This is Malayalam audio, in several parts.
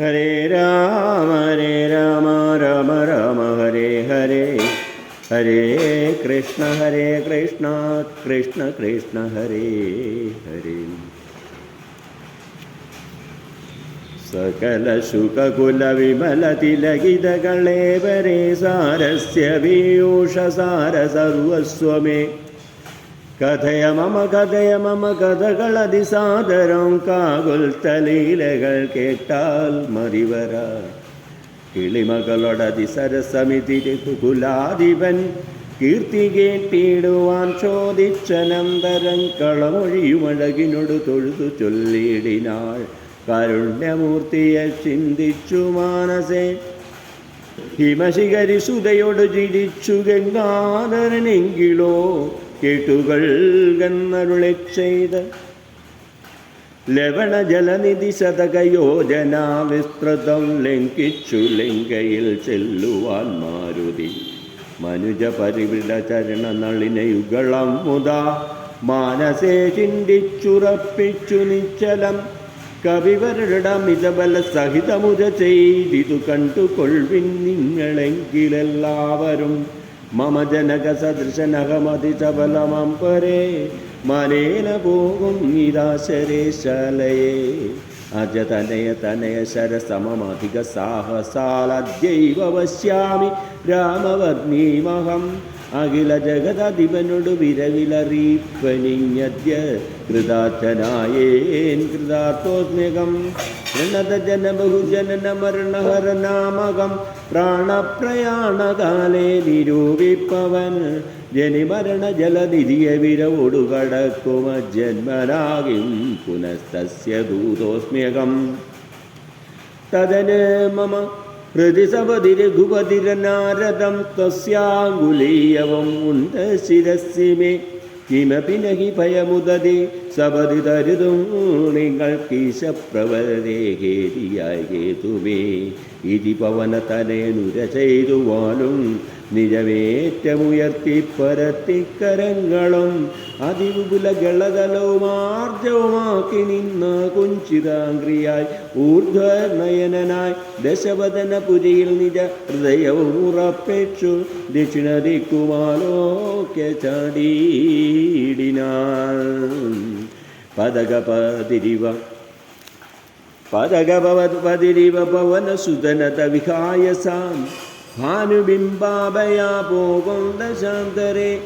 ഹരേ രാമ ഹരേ രാമ രാമ രാമ ഹരേ ഹരേ. ഹരേ കൃഷ്ണ ഹരേ കൃഷ്ണ കൃഷ്ണ കൃഷ്ണ ഹരേ ഹരേ. തിലകിതകളേവരേ സാരസ്യ പീയൂഷ സാര സർവസ്വമേ. കഥയ മമ കഥയ മമ കഥകളതിസാദരം കാകുൽത്തലീലകൾ കേട്ടാൽ മറിവര കിളിമകളൊടതി സരസമിതി കുലാധിപൻ. കീർത്തി കേട്ടിടുവാൻ ചോദിച്ചനന്തരം കളമൊഴിയുമഴകിനോട് തൊഴുതു ചൊല്ലിയിടിനാൾ കാരുണ്യമൂർത്തിയെ ചിന്തിച്ചു മാനസേ. ഹിമശിഖരി സുതയോട് ചിരിച്ചു ഗംഗാധരനെങ്കിലോ. കേട്ടുകൾ എന്നരുളെ ചെയ്ത് ലവണ ജലനിധി ശതകയോജന വിസ്തൃതം ലംഘിച്ചു ലിംഗയിൽ ചെല്ലുവാൻ മാരുതി. മനുജ പരിവിട ചരണ നളിനയുഗളം മുതാ. മാനസേ ചിന്തിച്ചുറപ്പിച്ചു നിശ്ചലം. കവിവരുടമിതബല സഹിതമുത ചെയ്തിതു കണ്ടുകൊൾവിൻ നിങ്ങളെങ്കിലെല്ലാവരും. മമ ജനക സദൃശനഹമതി ചബലമം പരേ മനേന പോകും നിരാശരേശാലയേ അജതനയ തനയ ശരസമധിക സാഹസാലദ്യൈവ പശ്യാമി രാമവർണീമഹം അഖില ജഗതധിപനോട് വിരവിലറിയിപ്പനിഞ്ഞദ്യ കൃതാർത്ഥനായേൻ കൃതാർത്ഥോസ്മ്യകം പ്രണത ജന ബഹുജനന മരണഹരനാമകം പ്രാണപ്രയാണകാലേ നിരൂപിപ്പവൻ. ജനിമരണ ജലനിധിയ വിരവോടു കടക്കുമ ജന്മനാകിം പുനസ്തസ്യ ദൂതോസ്മ്യകം തദന് മമ ഹൃദി സപതി രഘുപതിരനാരദം തസ്യാങ്കുലീയവം ഉണ്ട് ശിരസി മേ കിമപി നഹി ഭയമുദതി സപതി തരുതും നിങ്ങൾക്കീശപ്രവരേഹേതിയായി ഹേതുമേ. ഇതി പവനതനയനുര ചെയ്തുവാലും നിജമേറ്റമുയർത്തി പരത്തിക്കരങ്ങളും അതിവിപുല ഗളതലവുമാർജവുമാക്കി നിന്ന കുഞ്ചിതാംഗ്രിയായി ഊർധ്വനയനായി ദശവദനപുരിയിൽ നിജ ഹൃദയവും ഉറപ്പിച്ചു ദക്ഷിണ ദിക്കുമാലോക്യ ചാടീടിനാൾ പദകപതിരിവ. പതകപതിരിവ പവനസുതനത വിഹായസാം ഭാനുബിംബാഭയാ പോകുന്ന ശാന്തരെ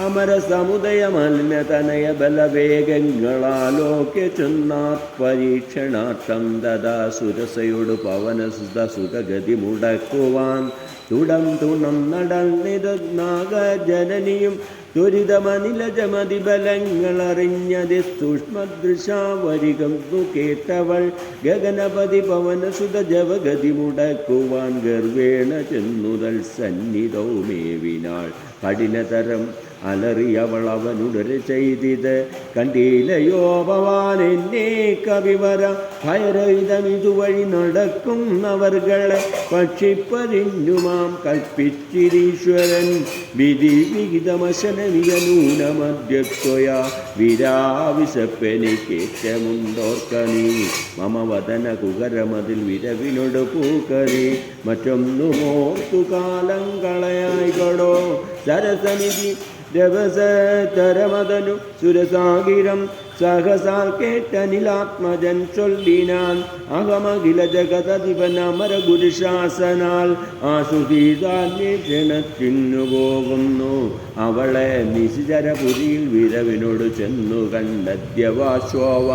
അമര സമുദയ മലിനതനയ ബലവേഗങ്ങളാലോക്യ ചൊന്നാത് പരീക്ഷണാർത്ഥം ദദാ സുരസയോട് പവനസുത സുഖഗതി മുടക്കുവാൻ തുടം തുണം നടന്നിരുന്നാഗ ജനനിയും ദുരിതമനിലജമതി ബലങ്ങളറിഞ്ഞതി സൂക്ഷ്മദൃശാവരികം കേട്ടവൾ ഗഗനപതി പവനസുത ജവഗതി മുടക്കുവാൻ ഗർവേണ ചെന്നുതൽ സന്നിധവുമേവിനാൾ കഠിനതരം അലറിയവൾ ചെയ്തിത്. കണ്ടീലയോ ഭവാൻ എന്നെ കവിവര ഭയരഹിതം ഇതുവഴി നടക്കുന്നവർകളെ ഭക്ഷിപ്പതിന്നുമാം കൽപ്പിച്ചിരീശ്വരൻ. വിധി വിഹിതമശന വിജനൂനമദ്യത്വയ വിരാവിശപ്പെനിക്കേറ്റമുണ്ടോർക്കനീ. മമ വദന കുകരമതിൽ വിരവിനോട് പൂക്കനി മറ്റൊന്നുമോർത്തു കാലം കളയായിക്കൊടോ സരസനിധി രവസതരമതനു സുരസാഗിരം സഹസാൽ കേട്ടനിലാത്മജൻ ചൊല്ലിനാൻ അഹമഖില ജഗതധിപൻ അമര ഗുരുശാസനാൽ ആസുധീതാന്വേഷണത്തിനു പോകുന്നു അവളെ നിശിചരപുരിയിൽ വിരവിനോട് ചെന്നു കണ്ടദ്യവാശോവ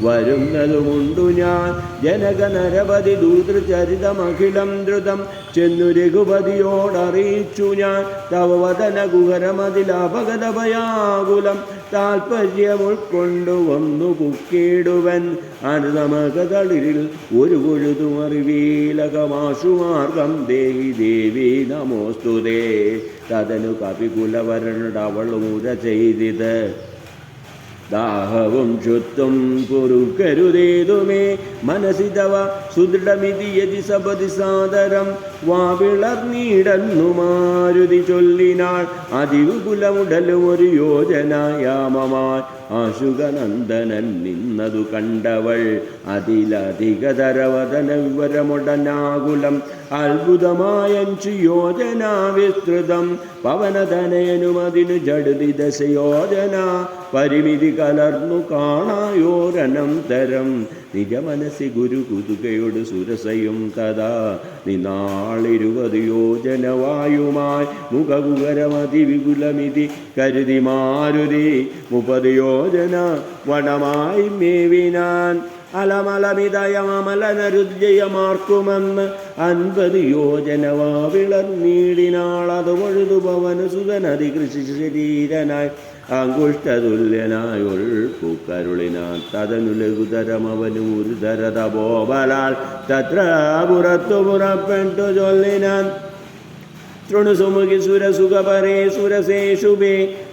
വരുന്നതുമുണ്ടു ഞാൻ. ജനക നരപതി ദൂതൃചരിതമഖിലം ദ്രുതം ചെന്നു രഘുപതിയോടറിയിച്ചു ഞാൻ. തവവതന വദന കുഹരമതിലപഗതഭയാകുലം താൽപ്പര്യം ഉൾക്കൊണ്ടു വന്നു കുക്കിടുവൻ. അനുതമകളിൽ ഒരു കൊഴുതും അറിവീലകമാശുമാർഗം ദേവി ദേവി നമോസ്തുതേ. തതനു കപികുലവരനുടെ അവൾ ചെയ്തിത്. ദാഹവും ചുത്തും പൊറുക്കരുതേതുമേ മനസ്സിതവ സുദൃഢമിതി യതി സപതി സാദരം വാവിളർന്നീടന്നു മാരുതി ചൊല്ലിനാൾ. അതിവിപുലമുടലും ഒരു യോജനായാമമായി ആശുകനന്ദനൻ നിന്നതു കണ്ടവൾ. അതിലധികതരവതന വിവരമുടനാകുലം അത്ഭുതമായഞ്ചു യോജന വിസ്തൃതം പവനതനയനും അതിനു ജഡതി ദശയോജന പരിമിതി കലർന്നു കാണായോരനന്തരം നിജമനസി ഗുരു കുതുകയോട് സുരസയും തഥാ നിനാളിരുപത് യോജനവായുമായി മുഖകുകരമതി വിപുലമിതി കരുതി മാരുതി മുപ്പത് യോജന വടമായി മേവിനാൻ അലമലമിതയമലനരുജയമാർക്കുമെന്ന് അൻപത് യോജനവാവിളർന്നീടിനാളത് വഴുതു ഭവന സുതനതി കൃഷി ശരീരനായി അങ്കുഷ്ടതുല്യനായൊൾ പൂക്കരുളിനാൻ തതനു ലഘുതരമവനു ഒരു തരതപോബലാൽ തത്ര പുറത്തു പുറപ്പെട്ടു ചൊല്ലിനാൻ. തൃണുസുമുഖി സുരസുഖപരേ സുരസേ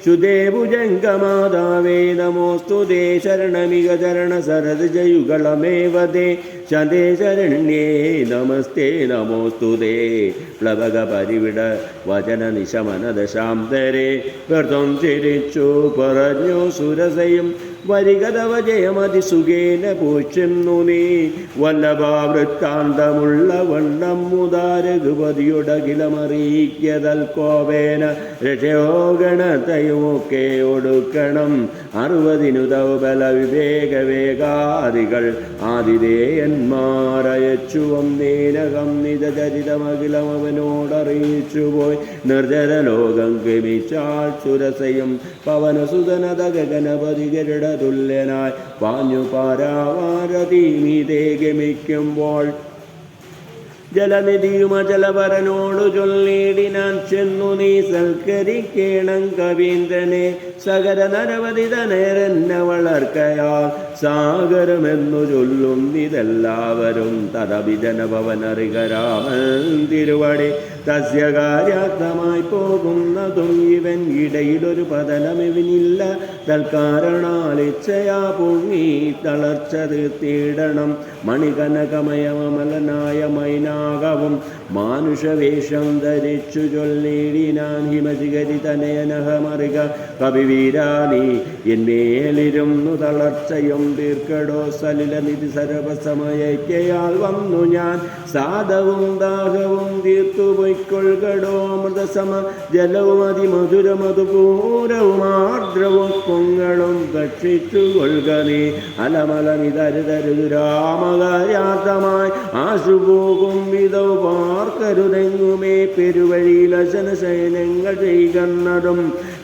ശുദ്ധേ ഭുജംഗമാതാവേ നമോസ്തു ദേ ശരണമിക ചരണ സരത് ജയുകളമേവതേ. ശതേ ശരണ്യേ നമസ്തേ നമോസ്തു ദേ. പ്ലവക പരിവിട വചന നിശമന ദശാന്തരേ വ്രതം ചിരിച്ചു പറഞ്ഞു സുരസയും. വരികതവ ജയമതിസുഖേന പോറ്റുന്നു നീ. വല്ലഭാവൃത്താന്തമുള്ള വണ്ണം മുതാരഘുപതിയുടകിലമറിയിക്കതൽ കോപേന രക്ഷയോഗണതയുമൊക്കെ ഒടുക്കണം. അറുപതിനു ദൗബല വിവേക വേഗാദികൾ ആതിഥേയന്മാരയച്ചു. വന്നേനകം നിതചരിതമഖിലം അവനോടറിയിച്ചു പോയി നിർജര ലോകം ഗമിച്ചാൽ സുരസയും പവനസുതനത ഗഗനപതി ഗരുടതുല്യനായി പാഞ്ഞു പാരാവാരതി മീതേ ഗമിക്കുമ്പോൾ ജലനിധിയും അചലപരനോടു ചൊല്ലിടിനാൻ ചെന്നു നീ സൽക്കരിക്കേണം കവീന്ദ്രനെ. സകര നരവധി തനേരെന്നെ വളർക്കയാൽ സാഗരമെന്നു ചൊല്ലും ഇതെല്ലാവരും തദഭിജനഭവനറികരാമൻ തിരുവടി. തസ്യ കാര്യാർത്ഥമായി പോകുന്നതും ഇവൻ ഇടയിലൊരു പതനമിവനില്ല. തൽക്കാരണാൽ ഇച്ഛയാ പൊങ്ങി തളർച്ച തീർത്തിയിടണം മണികനകമയമലനായ മൈനാകവും മാനുഷവേഷം ധരിച്ചു ചൊല്ലിടിനാൻ ഹിമചികരി തനയനഹമറിക കവിവീരാനി എന്മേലിരുന്നു തളർച്ചയും തീർക്കടോ സലില നിധി സർവസമയക്കയാൽ വന്നു ഞാൻ. സാധവും ദാഹവും തീർത്തു പൊയ്ക്കൊൾകടോ അമൃതസമ ജലവും അതിമധുരമതുപൂരവും ആർദ്രവും പൊങ്ങളും ഭക്ഷിച്ചു കൊള്ളുക നീ. ആശുപോകും വിധവ് പാർക്കരുതെങ്ങുമേ പെരുവഴിയിൽ അശനശയനങ്ങൾ ചെയ്യുന്നതും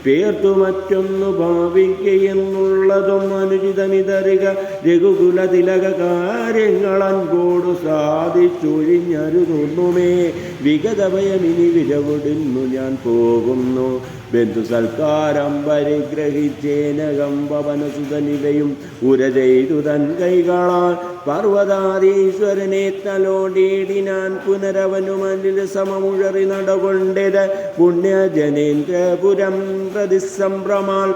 പേർത്തു മറ്റൊന്നു ഭാവിക്കുകയെന്നുള്ളതും അനുചിതമിതറിക രഘുകുല തിലക കാര്യങ്ങൾ അൻപോടു സാധിച്ചൊഴിഞ്ഞരുതുന്നുമേ വിഗതഭയമിനി വിരവിടുന്നു ഞാൻ പോകുന്നു. ബന്ധു സൽക്കാരം പരിഗ്രഹിച്ചേനകം പവനസുതനിവയും ഉര ചെയ്തു തൻ കൈകളാൽ പർവതാദീശ്വരനെ തലോടിയിടിനാൻ പുനരവനു മണ്ണിൽ സമമുഴറി നടകൊണ്ടത് പുണ്യജനേന്ദ്രപുരം പ്രതിസംഭ്രമാൽ.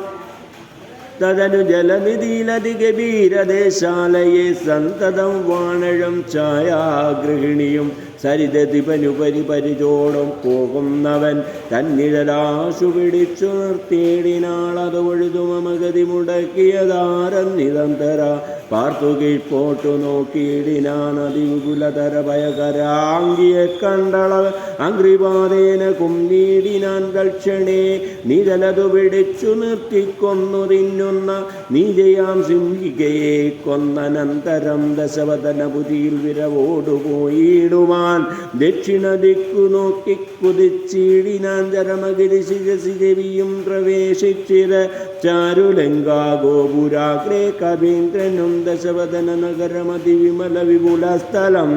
തതനു ജലനിധിയിലതിഗഭീരദേശാലയെ സന്തതം വാണഴം ഛായാഗൃഹിണിയും സരിതതിപനുപരി പരിചോടും പോകുന്നവൻ തന്നിഴലാശു പിടിച്ചു നിർത്തിയിടിനാളത് ഒഴുതുമമഗതി മുടക്കിയതാരന്നിതന്തര പാർത്തു കീഴ്പോട്ടു നോക്കിയിടിനാൻ അതിവിപുലതര ഭയകരാങ്കിയെ കണ്ടള അഗ്രിപാതേന കുന്നീടിനാൻ ദക്ഷണേ നിഴലതു പിടിച്ചു നിർത്തിക്കൊന്നു തിന്നുന്ന നീജയാം സിംഹികയെ കൊന്നനന്തരം ദശവതന പുതിയിൽ വിരവോടുപോയിടുവാൻ. ദക്ഷിണ ദിക്കു നോക്കി കുതിച്ചിടിനാൻ ജരമഗിരി ശിരസി രവിയും പ്രവേശിച്ചിത് ചാരുലങ്കാ ഗോപുരാഗ്രേ കവീന്ദ്രനും ദശവദന നഗരമതി വിമല വിപുലസ്ഥലം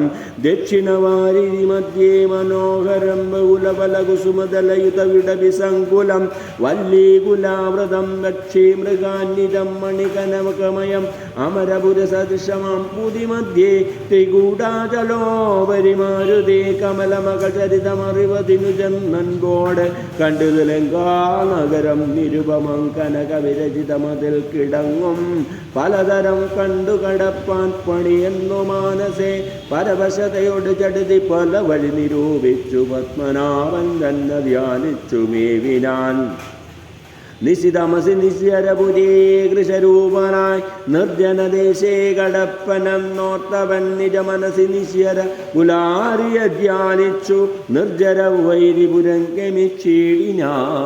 ദക്ഷിണവാരി മധ്യേ മനോഹരം ബഹുലബല വിടവി സങ്കുലം വല്ലീകുലാവ്രതം ലക്ഷീ മൃഗാന്വിതം മണികനവകമയം. അമരപുര സദൃശമാം പുതിമധ്യേ ത്രികൂടാചലോപരി മാരുതേ കമലമകചരിതമറിവതിനു ജന്മൻകോട് കണ്ടു നഗരം നിരുപമം കനക കവിരചിതമതിൽ കിടങ്ങും. പലതരം കണ്ടു കടപ്പാൻ പണിയെന്നു മാനസേ പരവശതയോട് ചടുതി പല വഴി നിരൂപിച്ചു പത്മനാഭൻ തന്നെ ധ്യാനിച്ചു മേവിനാൻ. നിശിതമസി നിശ്യരപുരേ കൃശരൂപനായി നിർജനദേശേ കടപ്പനെന്നോർത്തവൻ നിജ മനസി നിശ്യര കുലാരിയ ധ്യാനിച്ചു നിർജര വൈരിപുരം ഗമിച്ചീടിനാൻ